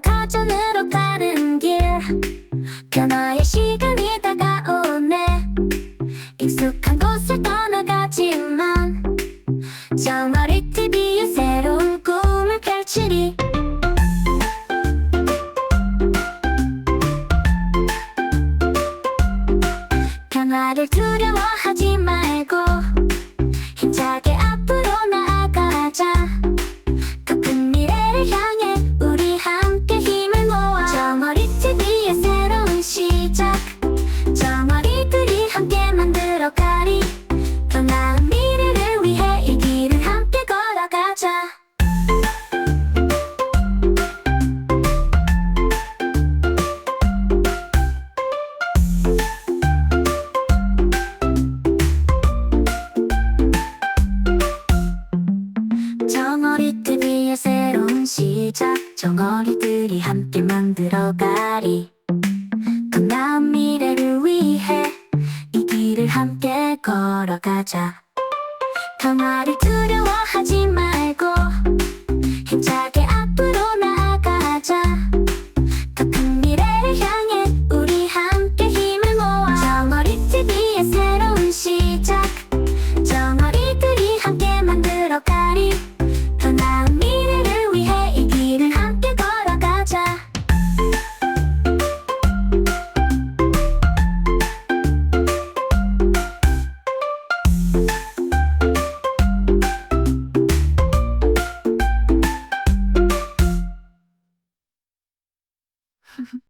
나는 가전으로 가는 길. 변화의 시간이 다가오네. 익숙한 곳을 떠나가지만 저 머리 TV의 새로운 꿈을 펼치리. 변화를 두려워하지 말고 힘차게 정어리들이 함께 만들어가리. 더 나은 미래를 위해 이 길을 함께 걸어가자. 평화를 두려워하지 말고